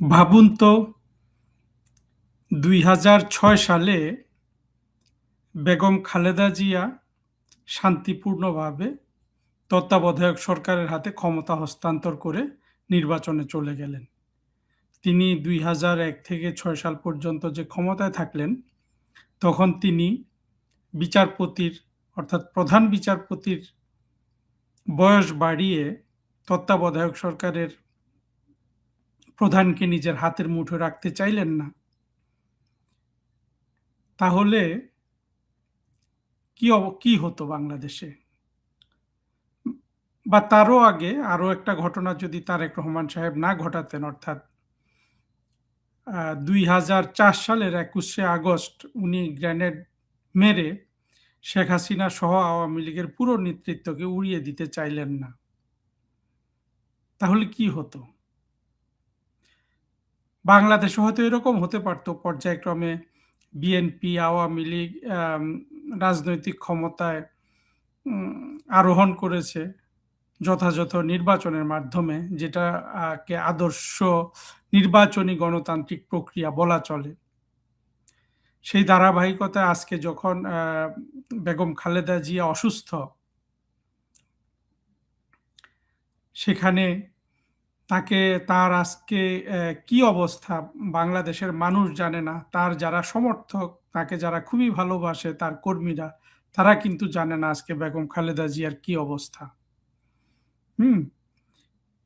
ভাবুন তো, দুই হাজার ছয় সালে বেগম খালেদা জিয়া শান্তিপূর্ণভাবে তত্ত্বাবধায়ক সরকারের হাতে ক্ষমতা হস্তান্তর করে নির্বাচনে চলে গেলেন। তিনি দুই হাজার এক থেকে ছয় সাল পর্যন্ত যে ক্ষমতায় থাকলেন, তখন তিনি বিচারপতির, অর্থাৎ প্রধান বিচারপতির বয়স বাড়িয়ে তত্ত্বাবধায়ক সরকারের প্রধানকে নিজের হাতের মুঠো রাখতে চাইলেন না, তাহলে কি কি হতো বাংলাদেশে? বা তারও আগে আরও একটা ঘটনা যদি তারেক রহমান সাহেব না ঘটাতেন, অর্থাৎ দুই হাজার চার সালের একুশে আগস্ট উনি গ্রেনেড মেরে শেখ হাসিনা সহ আওয়ামী লীগের পুরো নেতৃত্বকে উড়িয়ে দিতে চাইলেন না। তাহলে কি হতো? বাংলাদেশে হয়তো এরকম হতে পারত। পর্যায়ক্রমে বিএনপি, আওয়ামী লীগ রাজনৈতিক ক্ষমতায় আরোহণ করেছে যথাযথ নির্বাচনের মাধ্যমে, যেটাকে আদর্শ নির্বাচনী গণতান্ত্রিক প্রক্রিয়া বলা চলে। সেই ধারাবাহিকতায় আজকে যখন বেগম খালেদা জিয়া অসুস্থ, সেখানে তাকে, তার আজকে কি অবস্থা? বাংলাদেশের মানুষ জানে না। তার যারা সমর্থক, তাকে যারা খুবই ভালোবাসে, তার কর্মীরা, তারা কিন্তু জানে না আজকে বেগম খালেদা জিয়ার কি অবস্থা। হুম?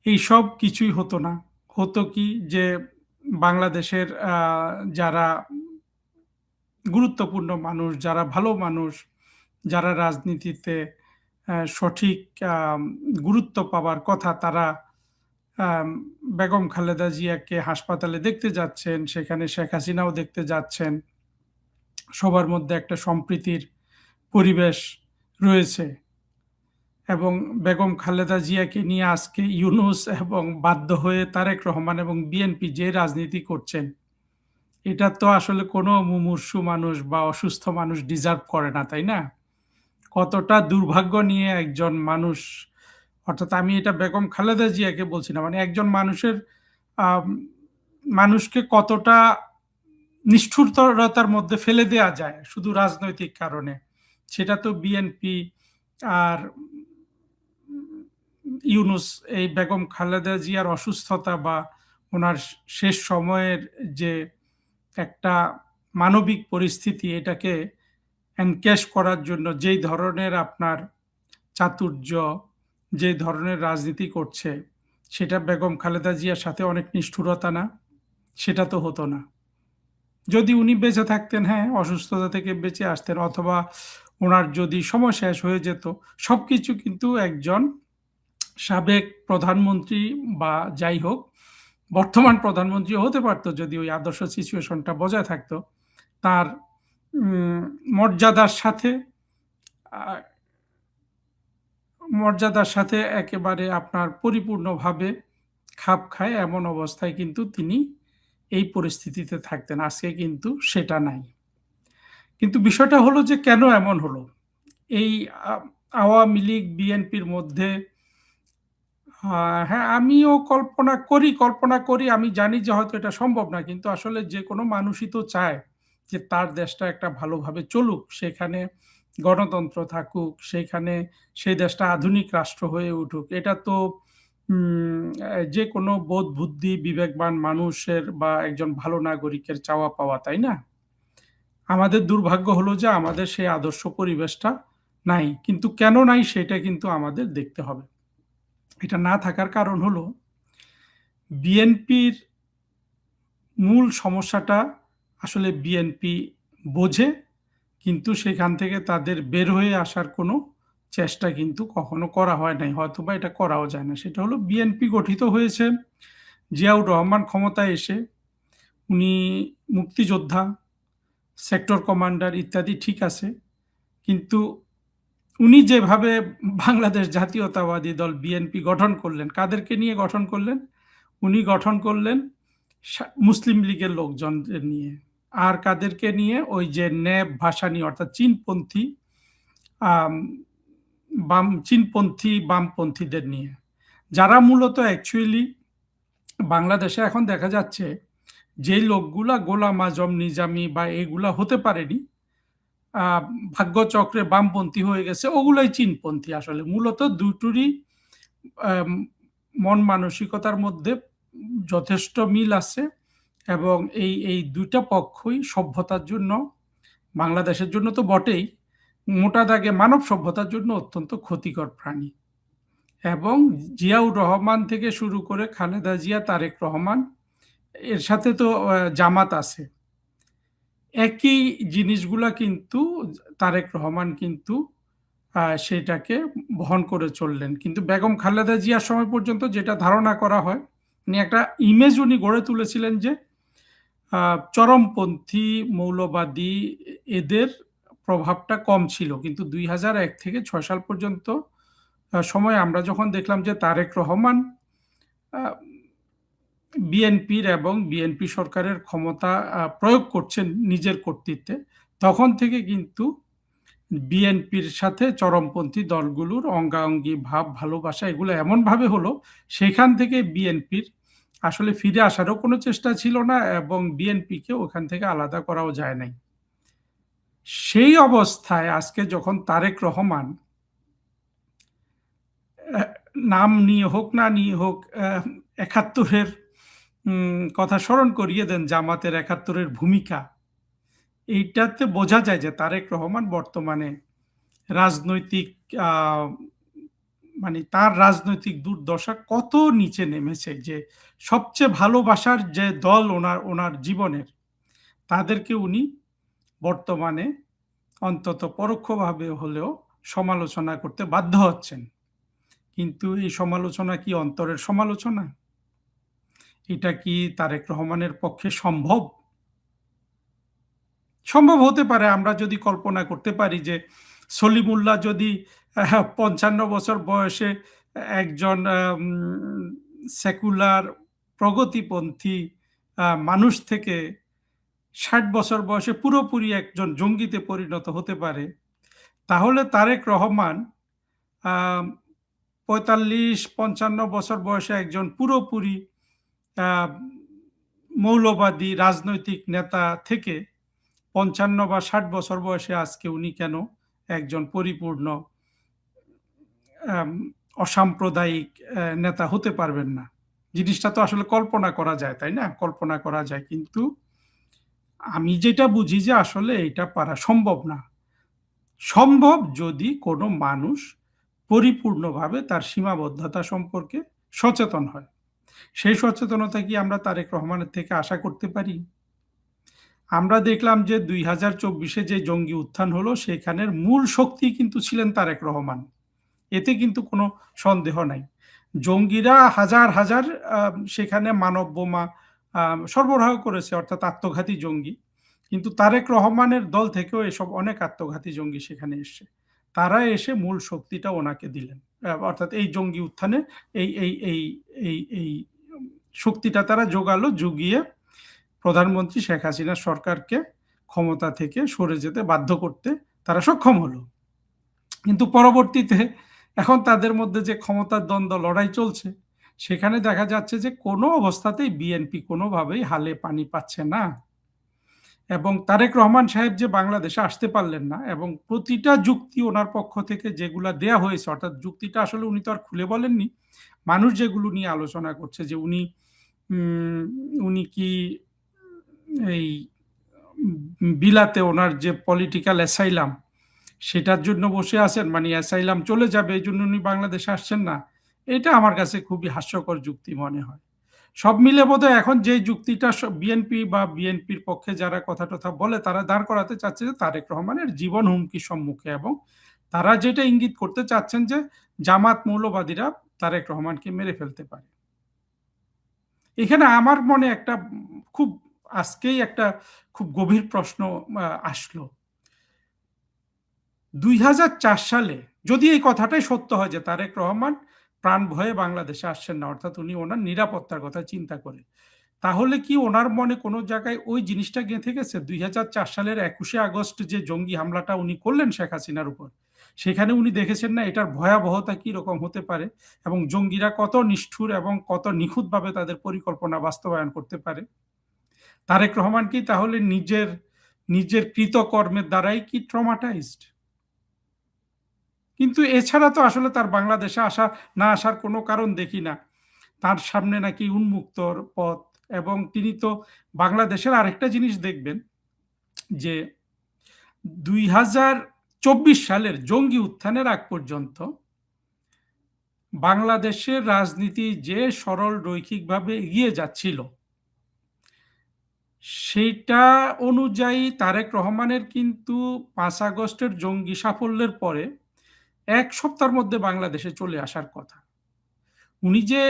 এইসব কিছুই হতো না। হতো কি যে বাংলাদেশের যারা গুরুত্বপূর্ণ মানুষ, যারা ভালো মানুষ, যারা রাজনীতিতে সঠিক গুরুত্ব পাওয়ার কথা তারা বেগম খালেদা জিয়াকে হাসপাতালে দেখতে যাচ্ছেন, সেখানে শেখ হাসিনাও দেখতে যাচ্ছেন। সবার মধ্যে একটা সম্প্রীতির পরিবেশ রয়েছে এবং বেগম খালেদা জিয়াকে নিয়ে আজকে ইউনুস এবং বাধ্য হয়ে তারেক রহমান এবং বিএনপি যে রাজনীতি করছেন এটা তো আসলে কোনো মুমূর্ষু মানুষ বা অসুস্থ মানুষ ডিজার্ভ করে না, তাই না? কতটা দুর্ভাগ্য নিয়ে একজন মানুষ, অর্থাৎ আমি এটা বেগম খালেদা জিয়াকে বলছি না মানে একজন মানুষের মানুষকে কতটা নিষ্ঠুরতার মধ্যে ফেলে দেয়া যায় শুধু রাজনৈতিক কারণে, সেটা তো বিএনপি আর ইউনুস, এই বেগম খালেদা জিয়ার অসুস্থতা বা ওনার শেষ সময়ের যে একটা মানবিক পরিস্থিতি এটাকে এনক্যাশ করার জন্য যেই ধরনের আপনার চাতুর্য যে ধরনের রাজনীতি করছে, সেটা বেগম খালেদা জিয়ার সাথে অনেক নিষ্ঠুরতা না? সেটা তো হতো না। যদি উনি বেঁচে থাকতেন হ্যাঁ অসুস্থতা থেকে বেঁচে আসতেন, অথবা ওনার যদি সময় শেষ হয়ে যেত সব কিছু কিন্তু একজন সাবেক প্রধানমন্ত্রী বা যাই হোক বর্তমান প্রধানমন্ত্রী হতে পারতো যদি ওই আদর্শ সিচুয়েশনটা বজায় থাকতো। তার মর্যাদার সাথে মর্যাদার সাথে একেবারে আপনার পরিপূর্ণভাবে খাপ খায় এমন অবস্থায় কিন্তু তিনি এই পরিস্থিতিতে থাকতেন। আজকে কিন্তু সেটা নাই। কিন্তু বিষয়টা হলো যে কেন এমন হলো? এই আওয়ামী লীগ, বিএনপির মধ্যে হ্যাঁ আমিও কল্পনা করি কল্পনা করি, আমি জানি যে হয়তো এটা সম্ভব না কিন্তু আসলে যে কোনো মানুষই তো চায় যে তার দেশটা একটা ভালোভাবে চলুক, সেখানে গণতন্ত্র থাকুক, সেখানে সেই দেশটা আধুনিক রাষ্ট্র হয়ে উঠুক। এটা তো যে কোনো বোধ, বুদ্ধি, বিবেকবান মানুষের বা একজন ভালো নাগরিকের চাওয়া পাওয়া, তাই না? আমাদের দুর্ভাগ্য হলো যে আমাদের সেই আদর্শ পরিবেশটা নাই, কিন্তু কেন নাই সেটা কিন্তু আমাদের দেখতে হবে। এটা না থাকার কারণ হলো বিএনপির মূল সমস্যাটা আসলে বিএনপি বোঝে, কিন্তু সেখান থেকে তাদের বের হয়ে আসার কোনো চেষ্টা কিন্তু কখনো করা হয় নাই। হয়তো বা এটা করাও যায় না। সেটা হলো বিএনপি গঠিত হয়েছে, জিয়াউর রহমান ক্ষমতায় এসে, উনি মুক্তিযোদ্ধা, সেক্টর কমান্ডার ইত্যাদি ঠিক আছে, কিন্তু উনি যেভাবে বাংলাদেশ জাতীয়তাবাদী দল বিএনপি গঠন করলেন, কাদেরকে নিয়ে গঠন করলেন? উনি গঠন করলেন মুসলিম লীগের লোকজনদের নিয়ে। আর কাদেরকে নিয়ে ওই যে ন্যাব ভাষা নিয়ে অর্থাৎ চীনপন্থী বাম, চীনপন্থী বামপন্থীদের নিয়ে। যারা মূলত অ্যাকচুয়ালি বাংলাদেশে এখন দেখা যাচ্ছে, যেই লোকগুলা গোলাম আজম, নিজামি বা এগুলা হতে পারেনি ভাগ্যচক্রে বামপন্থী হয়ে গেছে, ওগুলোই চীনপন্থী আসলে। মূলত দুটোরই মন মানসিকতার মধ্যে যথেষ্ট মিল আছে এবং এই এই দুইটা পক্ষই সভ্যতার জন্য, বাংলাদেশের জন্য তো বটেই, মোটা দাগে মানব সভ্যতার জন্য অত্যন্ত ক্ষতিকর প্রাণী। এবং জিয়াউর রহমান থেকে শুরু করে খালেদা জিয়া, তারেক রহমান, এর সাথে তো জামাত আছে। একই জিনিসগুলা কিন্তু তারেক রহমান কিন্তু সেটাকে বহন করে চললেন। কিন্তু বেগম খালেদা জিয়ার সময় পর্যন্ত যেটা ধারণা করা হয়, উনি একটা ইমেজ উনি গড়ে তুলেছিলেন যে চরমপন্থী মৌলবাদী এদের প্রভাবটা কম ছিল। কিন্তু দুই হাজার এক থেকে ছয় সাল পর্যন্ত সময় আমরা যখন দেখলাম যে তারেক রহমান বিএনপির এবং বিএনপি সরকারের ক্ষমতা প্রয়োগ করছেন নিজের কর্তৃত্বে, তখন থেকে কিন্তু বিএনপির সাথে চরমপন্থী দলগুলোর অঙ্গাঅঙ্গি ভাব, ভালোবাসা এগুলো এমনভাবে হলো, সেখান থেকে বিএনপির আসলে ফিরে আসারও কোনো চেষ্টা ছিল না এবং বিএনপিকে ওখান থেকে আলাদা করাও যায় নাই। সেই অবস্থায় আজকে যখন তারেক রহমান নাম নিয়ে হোক না নিয়ে হোক একাত্তরের কথা স্মরণ করিয়ে দেন জামাতের একাত্তরের ভূমিকা। এইটাতে বোঝা যায় যে তারেক রহমান বর্তমানে রাজনৈতিক মানে তার রাজনৈতিক দুর্দশা কত নিচে নেমেছে যে সবচেয়ে ভালোবাসার যে দল ওনার ওনার জীবনের, তাদেরকে উনি বর্তমানে অন্তত পরোক্ষভাবে হলেও সমালোচনা করতে বাধ্য হচ্ছেন। কিন্তু এই সমালোচনা কি অন্তরের সমালোচনা? এটা কি তারেক রহমানের পক্ষে সম্ভব? সম্ভব হতে পারে, আমরা যদি কল্পনা করতে পারি যে সলিমুল্লাহ যদি পঞ্চান্ন বছর বয়সে একজন সেকুলার প্রগতিপন্থী মানুষ থেকে ষাট বছর বয়সে পুরোপুরি একজন জঙ্গিতে পরিণত হতে পারে, তাহলে তারেক রহমান পঁয়তাল্লিশ, পঞ্চান্ন বছর বয়সে একজন পুরোপুরি মৌলবাদী রাজনৈতিক নেতা থেকে পঞ্চান্ন বা ষাট বছর বয়সে আজকে উনি কেন একজন পরিপূর্ণ অসাম্প্রদায়িক নেতা হতে পারবেন না? জিনিসটা তো আসলে কল্পনা করা যায়, তাই না? কল্পনা করা যায়। কিন্তু আমি যেটা বুঝি যে আসলে এটা পারা সম্ভব না। সম্ভব যদি কোনো মানুষ পরিপূর্ণভাবে তার সীমাবদ্ধতা সম্পর্কে সচেতন হয়। সেই সচেতনতা কি আমরা তারেক রহমানের থেকে আশা করতে পারি? আমরা দেখলাম যে দুই হাজার চব্বিশে যে জঙ্গি উত্থান হলো, সেখানের মূল শক্তি কিন্তু ছিলেন তারেক রহমান। এতে কিন্তু কোনো সন্দেহ নাই। জঙ্গিরা হাজার হাজার সেখানে মানব বোমা সরবরাহ করেছে, অর্থাৎ আত্মঘাতী জঙ্গি। কিন্তু তারেক রহমানের দল থেকেও এসব অনেক আত্মঘাতী জঙ্গি সেখানে এসছে। তারা এসে মূল শক্তিটা ওনাকে দিলেন। অর্থাৎ এই জঙ্গি উত্থানে এই এই এই এই এই শক্তিটা তারা যোগালো জুগিয়ে প্রধানমন্ত্রী শেখ হাসিনা সরকারকে ক্ষমতা থেকে সরে যেতে বাধ্য করতে তারা সক্ষম হলো। কিন্তু পরবর্তীতে এখন তাদের মধ্যে যে ক্ষমতার দ্বন্দ্ব, লড়াই চলছে, সেখানে দেখা যাচ্ছে যে কোনো অবস্থাতেই বিএনপি কোনোভাবেই হালে পানি পাচ্ছে না। এবং তারেক রহমান সাহেব যে বাংলাদেশে আসতে পারলেন না এবং প্রতিটা যুক্তি ওনার পক্ষ থেকে যেগুলা দেয়া হয়েছে, অর্থাৎ যুক্তিটা আসলে উনি তো আর খুলে বলেননি, মানুষ যেগুলো নিয়ে আলোচনা করছে যে উনি উনি কি এই বিলাতে ওনার যে পলিটিক্যাল অ্যাসাইলাম সেটার জন্য বসে আছেন? মানে অ্যাসাইলাম চলে যাবে, এই জন্য উনি বাংলাদেশে আসছেন না? এটা আমার কাছে খুবই হাস্যকর যুক্তি মনে হয়। সব মিলে বোধহয় এখন যে যুক্তিটা বিএনপি বা বিএনপির পক্ষে যারা কথা টথা বলে, তারা দাঁড় করাতে চাচ্ছে যে তারেক রহমানের জীবন হুমকির সম্মুখে এবং তারা যেটা ইঙ্গিত করতে চাচ্ছেন যে জামাত মৌলবাদীরা তারেক রহমানকে মেরে ফেলতে পারে। এখানে আমার মনে একটা খুব আজকেই একটা খুব গভীর প্রশ্ন আসলো। দুই হাজার চার সালে যদি এই কথাটাই সত্য হয় যে তারেক রহমান প্রাণ ভয়ে বাংলাদেশে আসছেন না, অর্থাৎ উনি ওনার নিরাপত্তার কথা চিন্তা করে। তাহলে কি ওনার মনে কোনো জায়গায় ওই জিনিসটা গেঁথে গেছে? দুই হাজার চার সালের একুশে আগস্ট যে জঙ্গি হামলাটা উনি করলেন শেখ হাসিনার উপর, সেখানে উনি দেখেছেন না এটার ভয়াবহতা কি রকম হতে পারে এবং জঙ্গিরা কত নিষ্ঠুর এবং কত নিখুঁতভাবে তাদের পরিকল্পনা বাস্তবায়ন করতে পারে? তারেক রহমান কি তাহলে নিজের নিজের কৃতকর্মের দ্বারাই কি ট্রমাটাইজড কিন্তু এছাড়া তো আসলে তার বাংলাদেশে আসা, না আসার কোনো কারণ দেখি না। তার সামনে নাকি উন্মুক্তর পথ এবং তিনি তো বাংলাদেশের আরেকটা জিনিস দেখবেন যে দুই হাজার চব্বিশ সালের জঙ্গি উত্থানের আগ পর্যন্ত বাংলাদেশের রাজনীতি যে সরল রৈখিকভাবে এগিয়ে যাচ্ছিল, সেইটা অনুযায়ী তারেক রহমানের কিন্তু পাঁচ আগস্টের জঙ্গি সাফল্যের পরে এক সপ্তাহের মধ্যে বাংলাদেশে চলে আসার কথা। উনি যে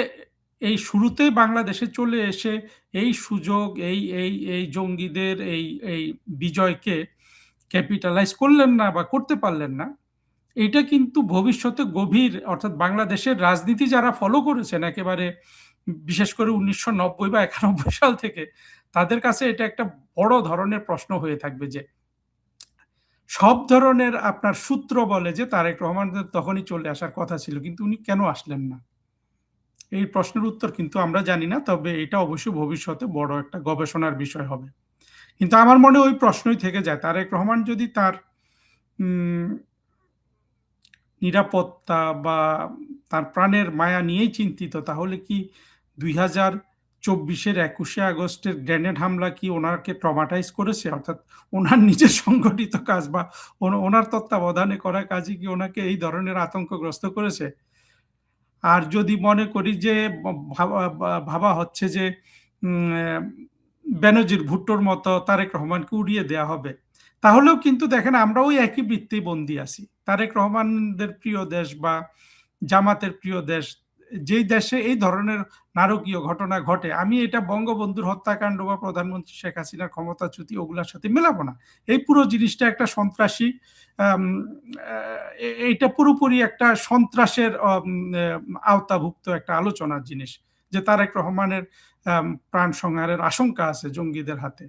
এই শুরুতেই বাংলাদেশে চলে এসে এই সুযোগ, এই এই এই জঙ্গিদের এই এই বিজয়কে ক্যাপিটালাইজ করলেন না বা করতে পারলেন না, এটা কিন্তু ভবিষ্যতে গভীর, অর্থাৎ বাংলাদেশের রাজনীতি যারা ফলো করেছেন একেবারে বিশেষ করে উনিশশো নব্বই বা একানব্বই সাল থেকে, তাদের কাছে এটা একটা বড় ধরনের প্রশ্ন হয়ে থাকবে যে সব ধরনের আপনার সূত্র বলে যে তারেক রহমান তখনই চলে আসার কথা ছিল, কিন্তু উনি কেন আসলেন না? এই প্রশ্নের উত্তর কিন্তু আমরা জানি না, তবে এটা অবশ্যই ভবিষ্যতে বড় একটা গবেষণার বিষয় হবে। কিন্তু আমার মনে ওই প্রশ্নই থেকে যায়, তারেক রহমান যদি তার নিরাপত্তা বা তার প্রাণের মায়া নিয়েই চিন্তিত, তাহলে কি দুই হাজার চব্বিশের একুশে আগস্টের গ্রেনেড হামলা কি ওনাকে ট্রমাটাইজ করেছে? অর্থাৎ ওনার নিজের সংগঠিত কাজ বা ওনার তত্ত্বাবধানে করা কাজই কি ওনাকে এই ধরনের আতঙ্কগ্রস্ত করেছে? আর যদি মনে করি যে ভাবা হচ্ছে যে ব্যানার্জির ভুট্টোর মতো তারেক রহমানকে উড়িয়ে দেয়া হবে, তাহলেও কিন্তু দেখেন আমরা ওই একই বৃত্তেই বন্দি আছি। তারেক রহমানদের প্রিয় দেশ বা জামাতের প্রিয় দেশ যেই দেশে এই ধরনের নারকীয় ঘটনা ঘটে, আমি এটা বঙ্গবন্ধুর হত্যাকাণ্ড বা প্রধানমন্ত্রী শেখ হাসিনার ক্ষমতাচ্যুতি ওগুলোর সাথে মেলাবো না। এই পুরো জিনিসটা একটা সন্ত্রাসী এইটা পুরোপুরি একটা সন্ত্রাসের আওতাভুক্ত একটা আলোচনার জিনিস, যে তারেক রহমানের প্রাণ সংহারের আশঙ্কা আছে জঙ্গিদের হাতে।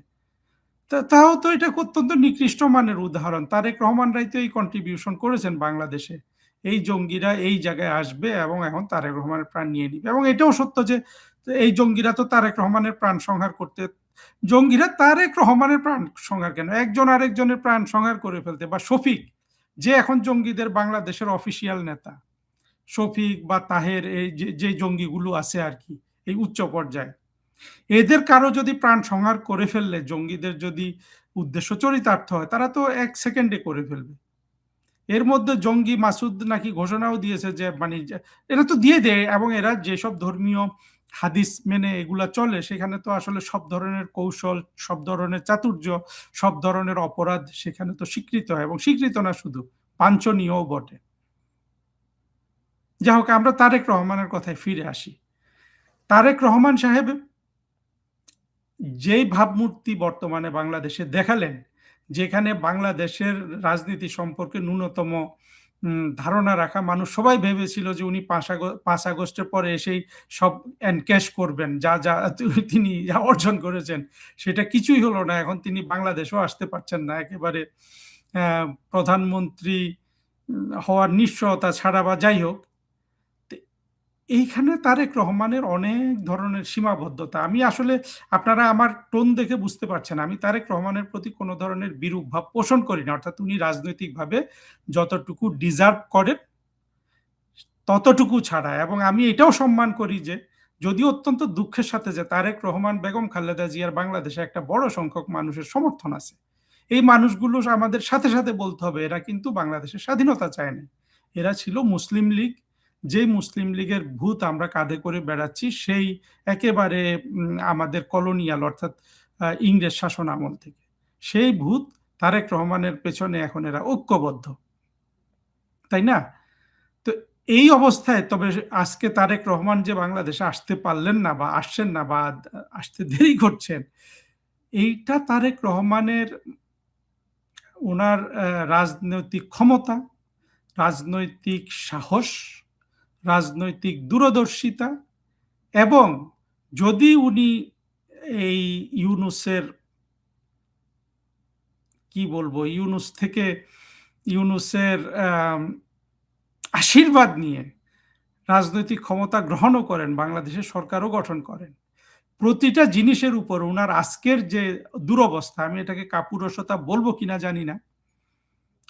তাও তো এটা অত্যন্ত নিকৃষ্ট মানের উদাহরণ। তারেক রহমানরাই তো এই কন্ট্রিবিউশন করেছেন বাংলাদেশে। এই জঙ্গিরা এই জায়গায় আসবে এবং এখন তারেক রহমানের প্রাণ নিয়ে নিবে। এবং এটাও সত্য যে এই জঙ্গিরা তো তারেক রহমানের প্রাণ সংহার করতে, জঙ্গিরা তারেক রহমানের প্রাণ সংহার কেন? একজন আরেকজনের প্রাণ সংহার করে ফেলতে। বা শফিক, যে এখন জঙ্গিদের বাংলাদেশের অফিসিয়াল নেতা। শফিক বা তাহের এই যে জঙ্গিগুলো আছে আর কি, এই উচ্চ পর্যায়ে। এদের কারও যদি প্রাণ সংহার করে ফেললে, জঙ্গিদের যদি উদ্দেশ্য চরিতার্থ হয়, তারা তো এক সেকেন্ডে করে ফেলবে। এর মধ্যে জঙ্গি মাসুদ নাকি ঘোষণাও দিয়েছে যে মানে এরা তো দিয়ে দেয় এবং এরা যেসব ধর্মীয় হাদিস মেনে এগুলা চলে, সেখানে তো আসলে সব ধরনের কৌশল, সব ধরনের চাতুর্য, সব ধরনের অপরাধ সেখানে তো স্বীকৃত হয় এবং স্বীকৃত না শুধু পাঞ্চনীয়ও বটে। যা হোক, আমরা তারেক রহমানের কথায় ফিরে আসি। তারেক রহমান সাহেব যেই ভাবমূর্তি বর্তমানে বাংলাদেশে দেখালেন যেখানে বাংলাদেশের রাজনীতি সম্পর্কে ন্যূনতম ধারণা রাখা মানুষ সবাই ভেবেছিল যে উনি পাঁচ আগস্ট পাঁচ আগস্টের পরে এসেই সব এনক্যাশ করবেন, যা যা তিনি যা অর্জন করেছেন, সেটা কিছুই হলো না। এখন তিনি বাংলাদেশেও আসতে পারছেন না। একেবারে প্রধানমন্ত্রী হওয়ার নিশ্চয়তা ছাড়া বা যাই হোক এইখানে তারেক রহমানের অনেক ধরনের সীমাবদ্ধতা। আমি আসলে আপনারা আমার টোন দেখে বুঝতে পারছেন আমি তারেক রহমানের প্রতি কোনো ধরনের বিরূপ ভাব পোষণ করি না। অর্থাৎ উনি রাজনৈতিকভাবে যতটুকু ডিজার্ভ করেন, ততটুকু ছাড়া। এবং আমি এটাও সম্মান করি যে যদি অত্যন্ত দুঃখের সাথে যে তারেক রহমান, বেগম খালেদা জিয়ার বাংলাদেশে একটা বড় সংখ্যক মানুষের সমর্থন আছে। এই মানুষগুলো আমাদের সাথে সাথে বলতে হবে, এরা কিন্তু বাংলাদেশের স্বাধীনতা চায় না এরা ছিল মুসলিম লীগ যে মুসলিম লীগের ভূত আমরা কাঁধে করে বেড়াচ্ছি, সেই একেবারে আমাদের কলোনিয়াল অর্থাৎ ইংরেজ শাসন আমল থেকে। সেই ভূত তারেক রহমানের পেছনে এখন এরা ঐক্যবদ্ধ। তাই না? তো এই অবস্থায়, তবে আজকে তারেক রহমান যে বাংলাদেশে আসতে পারলেন না বা আসছেন না বা আসতে দেরি করছেন, এইটা তারেক রহমানের ওনার রাজনৈতিক ক্ষমতা, রাজনৈতিক সাহস রাজনৈতিক দূরদর্শিতা এবং যদি উনি এই ইউনুসের কি বলব ইউনুস থেকে ইউনুসের আশীর্বাদ নিয়ে রাজনৈতিক ক্ষমতা গ্রহণও করেন, বাংলাদেশের সরকারও গঠন করেন। প্রতিটা জিনিসের উপর উনার আজকের যে দুরবস্থা, আমি এটাকে কাপুরুষতা বলব কিনা জানি না।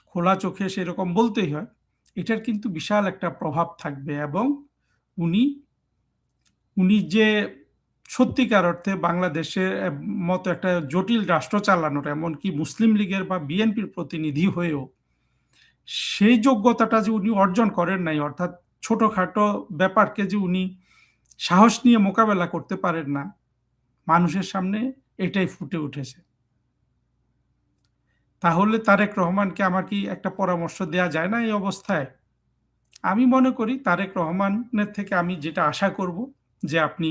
খোলা চোখে সেরকম বলতেই হয়। এটার কিন্তু বিশাল একটা প্রভাব থাকবে এবং উনি, উনি যে সত্যিকার অর্থে বাংলাদেশের মতো একটা জটিল রাষ্ট্র চালানোর এমনকি মুসলিম লীগের বা বিএনপির প্রতিনিধি হয়েও সেই যোগ্যতাটা যে উনি অর্জন করেন নাই অর্থাৎ ছোটখাটো ব্যাপারকে যে উনি সাহস নিয়ে মোকাবেলা করতে পারেন না, মানুষের সামনে এটাই ফুটে উঠেছে। তাহলে তারেক রহমানকে আমার কি একটা পরামর্শ দেয়া যায় না এই অবস্থায়? আমি মনে করি তারেক রহমানের থেকে আমি যেটা আশা করব যে আপনি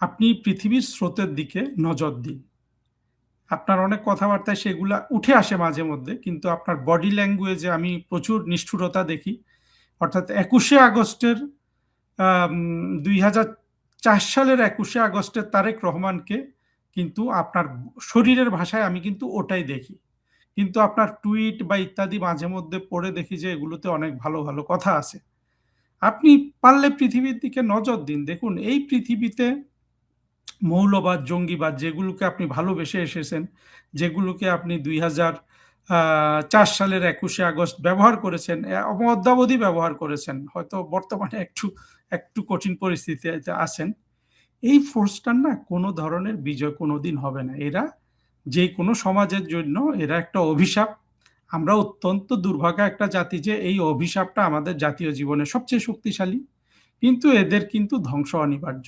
আপনি পৃথিবীর স্রোতের দিকে নজর দিন। আপনার অনেক কথাবার্তায় সেগুলা উঠে আসে মাঝে মধ্যে, কিন্তু আপনার বডি ল্যাঙ্গুয়েজে আমি প্রচুর নিষ্ঠুরতা দেখি। অর্থাৎ ২১শে আগস্টের ২০০৪ সালের ২১শে আগস্টের তারেক রহমানকে কিন্তু আপনার শরীরের ভাষায় আমি কিন্তু ওটাই দেখি। কিন্তু আপনার টুইট বা ইত্যাদি মাঝে মধ্যে পড়ে দেখি যে এগুলোতে অনেক ভালো, ভালো কথা আছে। আপনি পারলে পৃথিবীর দিকে নজর দিন। দেখুন এই পৃথিবীতে মৌলবাদ, জঙ্গিবাদ যেগুলোকে আপনি ভালোবেসে এসেছেন, যেগুলোকে আপনি ২০০০ আ ৪ সালের ২১শে আগস্ট ব্যবহার করেছেন, অদ্যাবধি ব্যবহার করেছেন। হয়তো বর্তমানে একটু, একটু কঠিন পরিস্থিতিতে আছেন। এই ফোর্সটার না কোনো ধরনের বিজয় কোনোদিন হবে না। এরা যে কোনো সমাজের জন্য এরা একটা অভিশাপ। আমরা অত্যন্ত দুর্ভাগা একটা জাতি যে এই অভিশাপটা আমাদের জাতীয় জীবনে সবচেয়ে শক্তিশালী। কিন্তু এদের কিন্তু ধ্বংস অনিবার্য।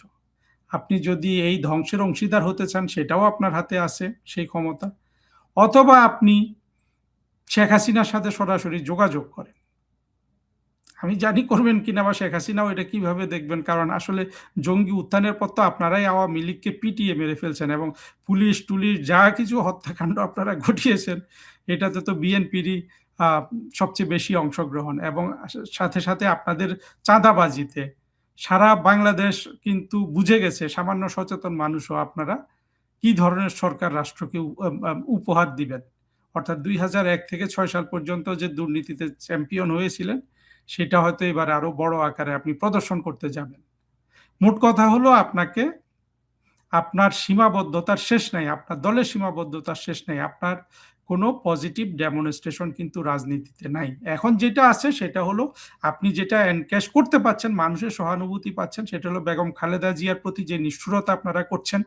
আপনি যদি এই ধ্বংসের অংশীদার হতে চান, সেটাও আপনার হাতে আছে সেই ক্ষমতা। অথবা আপনি শেখ হাসিনার সাথে সরাসরি যোগাযোগ করেন। আমি জানি করবেন কিনা বা শেখ হাসিনাও এটা কীভাবে দেখবেন কারণ আসলে জঙ্গি উত্থানের পর তো আপনারাই আওয়ামী লীগকে পিটিয়ে মেরে ফেলছেন এবং পুলিশ-টুলিশ যা কিছু হত্যাকাণ্ড আপনারা ঘটিয়েছেন এটাতে তো বিএনপিরই সবচেয়ে বেশি অংশগ্রহণ এবং সাথে, সাথে আপনাদের চাঁদাবাজিতে সারা বাংলাদেশ কিন্তু বুঝে গেছে সামান্য সচেতন মানুষও আপনারা কি ধরনের সরকার রাষ্ট্রকে উপহার দিবেন। অর্থাৎ ২০০১ থেকে ছয় সাল পর্যন্ত যে দুর্নীতিতে চ্যাম্পিয়ন হয়েছিলেন সেটা হয়তো এবার আরও বড় আকারে আপনি প্রদর্শন করতে যাবেন। মোট কথা হলো আপনাকে আপনার সীমাবদ্ধতার শেষ নাই। আপনার দলের সীমাবদ্ধতার শেষ নাই। আপনার কোনো পজিটিভ ডেমনস্ট্রেশন কিন্তু রাজনীতিতে নাই। এখন যেটা আছে সেটা হলো আপনি যেটা এনক্যাশ করতে পারছেন, মানুষের সহানুভূতি পাচ্ছেন সেটা হলো বেগম খালেদা জিয়ার প্রতি যে নিষ্ঠুরতা আপনারা করছেন।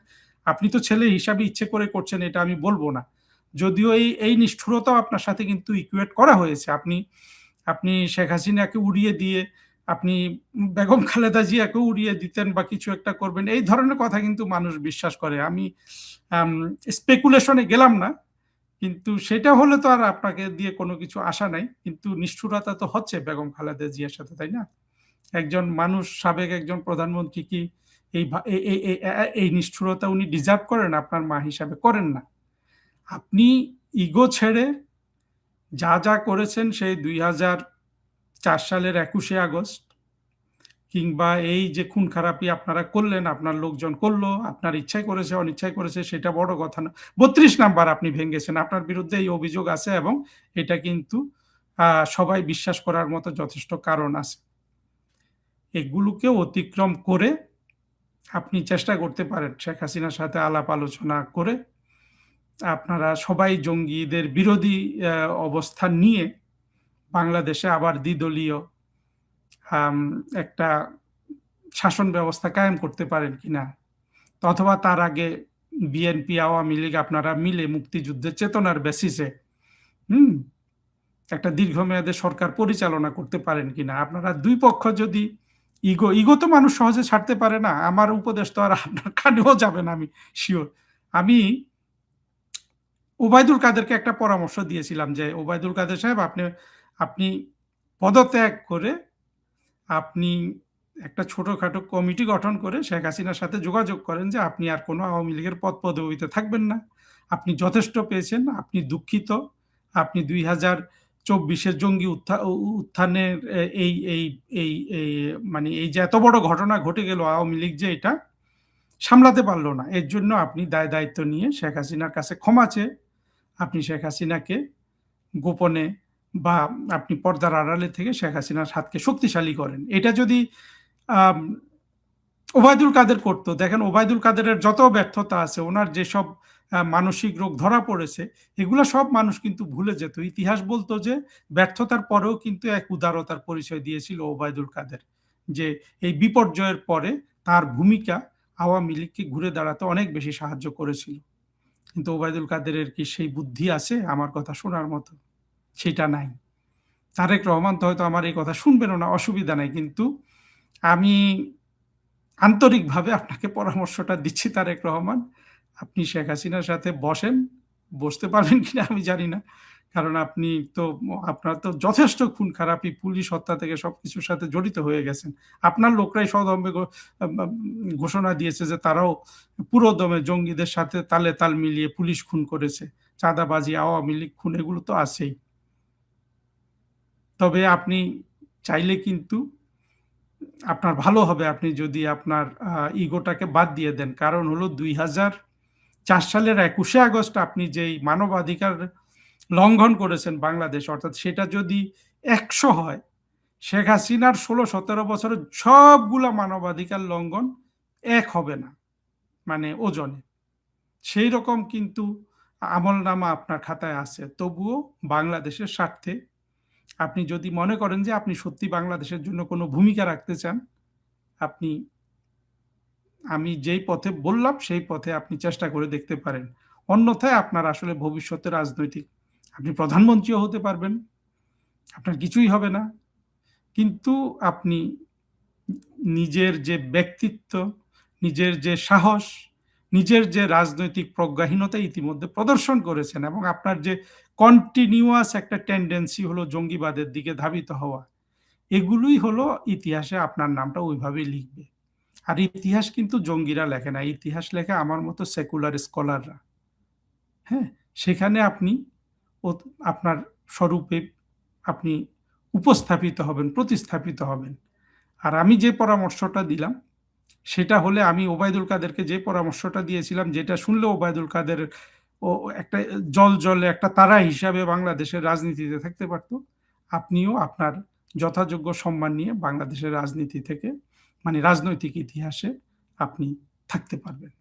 আপনি তো ছেলে হিসাবে ইচ্ছে করে করছেন এটা আমি বলব না। যদিও এই, এই নিষ্ঠুরতাও আপনার সাথে কিন্তু ইকুয়েট করা হয়েছে। আপনি, আপনি শেখ হাসিনাকে উড়িয়ে দিয়ে আপনি বেগম খালেদা জিয়াকেও উড়িয়ে দিতেন বা কিছু একটা করবেন। এই ধরনের কথা কিন্তু মানুষ বিশ্বাস করে। আমি স্পেকুলেশনে গেলাম না। কিন্তু সেটা হলে তো আর আপনাকে দিয়ে কোনো কিছু আশা নাই। কিন্তু নিষ্ঠুরতা তো হচ্ছে বেগম খালেদা জিয়ার সাথে, তাই না? একজন মানুষ সাবেক একজন প্রধানমন্ত্রী কি এই এই নিষ্ঠুরতা উনি ডিজার্ভ করেন? আপনার মা হিসাবে করেন না। আপনি ইগো ছেড়ে যা, যা করেছেন সেই ২০০৪ সালের ২১শে আগস্ট কিংবা এই যে খুন খারাপি আপনারা করলেন, আপনার লোকজন করল আপনার ইচ্ছায় করেছে, অনিচ্ছায় করেছে সেটা বড় কথা না। ৩২ নাম্বার আপনি ভেঙেছেন। আপনার বিরুদ্ধে এই অভিযোগ আছে এবং এটা কিন্তু সবাই বিশ্বাস করার মতো যথেষ্ট কারণ আছে। এগুলোকে অতিক্রম করে আপনি চেষ্টা করতে পারেন শেখ হাসিনার সাথে আলাপ আলোচনা করে আপনারা সবাই জঙ্গিদের বিরোধী অবস্থান নিয়ে বাংলাদেশে আবার দ্বিদলীয় একটা শাসন ব্যবস্থা কায়েম করতে পারেন কিনা? অথবা তার আগে বিএনপি, আওয়ামী লীগ আপনারা মিলে মুক্তিযুদ্ধের চেতনার বেসিসে হুম? একটা দীর্ঘমেয়াদে সরকার পরিচালনা করতে পারেন কিনা? আপনারা দুই পক্ষ যদি ইগো, ইগো তো মানুষ সহজে ছাড়তে পারে না। আমার উপদেশ তো আর আপনার কানেও যাবে না আমি শিওর আমি ওবায়দুল কাদেরকে একটা পরামর্শ দিয়েছিলাম যে, "ওবায়দুল কাদের সাহেব আপনি, আপনি পদত্যাগ করে আপনি একটা ছোটখাটো কমিটি গঠন করে শেখ হাসিনার সাথে যোগাযোগ করেন যে আপনি আর কোনো আওয়ামী লীগের পদ-পদবিতে থাকবেন না। আপনি যথেষ্ট পেয়েছেন, আপনি দুঃখিত। আপনি ২০২৪ এর জঙ্গি উত্থা উত্থানের এই এই এই এই মানে এই যে এত বড় ঘটনা ঘটে গেল আওয়ামী লীগ যে এটা সামলাতে পারল না। এর জন্য আপনি দায়-দায়িত্ব নিয়ে শেখ হাসিনার কাছে ক্ষমা চেয়ে আপনি শেখ হাসিনাকে গোপনে বা আপনি পর্দার আড়ালে থেকে শেখ হাসিনার হাতকে শক্তিশালী করেন। এটা যদি ওবায়দুল কাদের করতো, দেখেন ওবায়দুল কাদেরের যত ব্যর্থতা আছে, ওনার যেসব মানসিক রোগ ধরা পড়েছে, এগুলো সব মানুষ কিন্তু ভুলে যেত। ইতিহাস বলতো যে, ব্যর্থতার পরেও কিন্তু এক উদারতার পরিচয় দিয়েছিল ওবায়দুল কাদের, যে এই বিপর্যয়ের পরে তার ভূমিকা আওয়ামী লীগকে ঘুরে দাঁড়াতে অনেক বেশি সাহায্য করেছিল। কিন্তু ওবায়দুল কাদেরের কি সেই বুদ্ধি আছে? আমার কথা শোনার মতো। সেটা নাই। তারেক রহমান তো হয়তো আমার এই কথা শুনবেনও না, অসুবিধা নাই। কিন্তু আমি আন্তরিকভাবে আপনাকে পরামর্শটা দিচ্ছি, তারেক রহমান। আপনি শেখ হাসিনার সাথে বসেন। বসতে পারবেন কিনা আমি জানি না। কারণ আপনি তো, আপনার তো যথেষ্ট খুন খারাপি পুলিশ হত্যা থেকে সবকিছুর সাথে জড়িত হয়ে গেছেন। আপনার লোকরাই সদম্বে ঘোষণা দিয়েছে যে তারাও পুরো দমে জঙ্গিদের সাথে তালে তাল মিলিয়ে পুলিশ খুন করেছে। চাঁদাবাজি, আওয়ামী লীগ খুন, এগুলো তো আছেই। তবে আপনি চাইলে কিন্তু আপনার ভালো হবে, আপনি যদি আপনার ইগোটাকে বাদ দিয়ে দেন। কারণ হলো দুই হাজার চার সালের একুশে আগস্ট আপনি যেই মানবাধিকার লঙ্ঘন করেছেন বাংলাদেশ, অর্থাৎ সেটা যদি একশো হয়, শেখ হাসিনার ষোলো সতেরো বছরের সবগুলা মানবাধিকার লঙ্ঘন এক হবে না মানে ওজনে। সেই রকম কিন্তু আমলনামা আপনার খাতায় আছে। তবুও বাংলাদেশের স্বার্থে আপনি যদি মনে করেন যে আপনি সত্যি বাংলাদেশের জন্য কোনো ভূমিকা রাখতে চান, আপনি, আমি যেই পথে বললাম সেই পথে আপনি চেষ্টা করে দেখতে পারেন। অন্যথায় আপনার আসলে ভবিষ্যতে রাজনৈতিক আপনি প্রধানমন্ত্রীও হতে পারবেন, আপনার কিছুই হবে না। কিন্তু আপনি নিজের যে ব্যক্তিত্ব, নিজের যে সাহস, নিজের যে রাজনৈতিক প্রজ্ঞাহীনতা ইতিমধ্যে প্রদর্শন করেছেন এবং আপনার যে কন্টিনিউয়াস একটা টেন্ডেন্সি হলো জঙ্গিবাদের দিকে ধাবিত হওয়া, এগুলোই হলো ইতিহাসে আপনার নামটা ওইভাবেই লিখবে। আর ইতিহাস কিন্তু জঙ্গিরা লেখে না, ইতিহাস লেখে আমার মতো সেকুলার স্কলাররা হ্যাঁ সেখানে আপনি আপনার স্বরূপে আপনি উপস্থাপিত হবেন, প্রতিস্থাপিত হবেন। আর আমি যে পরামর্শটা দিলাম, সেটা হলে আমি ওবায়দুল কাদেরকে যে পরামর্শটা দিয়েছিলাম, যেটা শুনলে ওবায়দুল কাদের ও একটা জল জলে একটা তারা হিসাবে বাংলাদেশের রাজনীতিতে থাকতে পারতো, আপনিও আপনার যথাযোগ্য সম্মান নিয়ে বাংলাদেশের রাজনীতি থেকে মানে রাজনৈতিক ইতিহাসে আপনি থাকতে পারবেন।